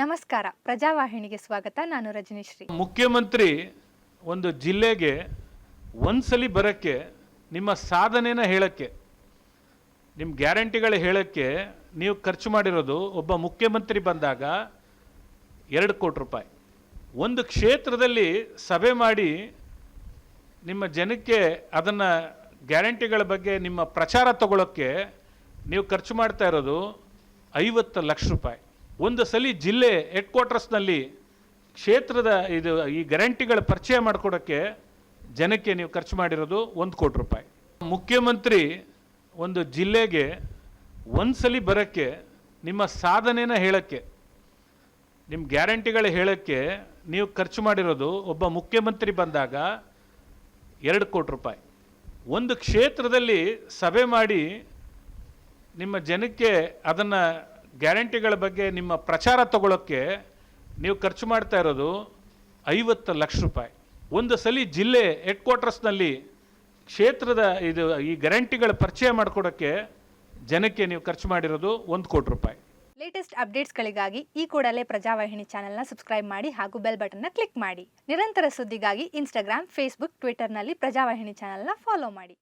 ನಮಸ್ಕಾರ. ಪ್ರಜಾವಾಹಿನಿಗೆ ಸ್ವಾಗತ. ನಾನು ರಜನೀಶ್ರೀ. ಮುಖ್ಯಮಂತ್ರಿ ಒಂದು ಜಿಲ್ಲೆಗೆ ಒಂದ್ಸಲಿ ಬರೋಕ್ಕೆ, ನಿಮ್ಮ ಸಾಧನೆನ ಹೇಳಕ್ಕೆ ನಿಮ್ಮ ಗ್ಯಾರಂಟಿಗಳು ಹೇಳಕ್ಕೆ ನೀವು ಖರ್ಚು ಮಾಡಿರೋದು ಒಬ್ಬ ಮುಖ್ಯಮಂತ್ರಿ ಬಂದಾಗ ಎರಡು ಕೋಟಿ ರೂಪಾಯಿ. ಒಂದು ಕ್ಷೇತ್ರದಲ್ಲಿ ಸಭೆ ಮಾಡಿ ನಿಮ್ಮ ಜನಕ್ಕೆ ಅದನ್ನು ಗ್ಯಾರಂಟಿಗಳ ಬಗ್ಗೆ ನಿಮ್ಮ ಪ್ರಚಾರ ತಗೊಳ್ಳೋಕ್ಕೆ ನೀವು ಖರ್ಚು ಮಾಡ್ತಾ ಇರೋದು ಐವತ್ತು ಲಕ್ಷ ರೂಪಾಯಿ. ಒಂದು ಸಲ ಜಿಲ್ಲೆ ಹೆಡ್ ಕ್ವಾರ್ಟರ್ಸ್ನಲ್ಲಿ ಕ್ಷೇತ್ರದ ಇದು ಈ ಗ್ಯಾರಂಟಿಗಳ ಪರಿಚಯ ಮಾಡಿಕೊಡೋಕ್ಕೆ ಜನಕ್ಕೆ ನೀವು ಖರ್ಚು ಮಾಡಿರೋದು ಒಂದು ಕೋಟಿ ರೂಪಾಯಿ. ಮುಖ್ಯಮಂತ್ರಿ ಒಂದು ಜಿಲ್ಲೆಗೆ ಒಂದ್ಸಲಿ ಬರೋಕ್ಕೆ, ನಿಮ್ಮ ಸಾಧನೆನ ಹೇಳಕ್ಕೆ ನಿಮ್ಮ ಗ್ಯಾರಂಟಿಗಳು ಹೇಳಕ್ಕೆ ನೀವು ಖರ್ಚು ಮಾಡಿರೋದು ಒಬ್ಬ ಮುಖ್ಯಮಂತ್ರಿ ಬಂದಾಗ ಎರಡು ಕೋಟಿ ರೂಪಾಯಿ. ಒಂದು ಕ್ಷೇತ್ರದಲ್ಲಿ ಸಭೆ ಮಾಡಿ ನಿಮ್ಮ ಜನಕ್ಕೆ ಅದನ್ನು ಗ್ಯಾರಂಟಿಗಳ ಬಗ್ಗೆ ನಿಮ್ಮ ಪ್ರಚಾರ ತಗೊಳ್ಳೋಕ್ಕೆ ನೀವು ಖರ್ಚು ಮಾಡ್ತಾ ಇರೋದು ಐವತ್ತು ಲಕ್ಷ ರೂಪಾಯಿ. ಒಂದು ಸಲ ಜಿಲ್ಲೆ ಹೆಡ್ ಕ್ವಾರ್ಟರ್ಸ್ನಲ್ಲಿ ಕ್ಷೇತ್ರದ ಇದು ಈ ಗ್ಯಾರಂಟಿಗಳ ಪರಿಚಯ ಮಾಡಿಕೊಡೋಕ್ಕೆ ಜನಕ್ಕೆ ನೀವು ಖರ್ಚು ಮಾಡಿರೋದು ಒಂದು ಕೋಟಿ ರೂಪಾಯಿ. ಲೇಟೆಸ್ಟ್ ಅಪ್ಡೇಟ್ಸ್ಗಳಿಗಾಗಿ ಈ ಕೂಡಲೇ ಪ್ರಜಾವಾಹಿನಿ ಚಾನೆಲ್ನ ಸಬ್ಸ್ಕ್ರೈಬ್ ಮಾಡಿ ಹಾಗೂ ಬೆಲ್ ಬಟನ್ನ ಕ್ಲಿಕ್ ಮಾಡಿ. ನಿರಂತರ ಸುದ್ದಿಗಾಗಿ ಇನ್ಸ್ಟಾಗ್ರಾಮ್, ಫೇಸ್ಬುಕ್ ಟ್ವಿಟರ್ನಲ್ಲಿ ಪ್ರಜಾವಾಹಿನಿ ಚಾನೆಲ್ನ ಫಾಲೋ ಮಾಡಿ.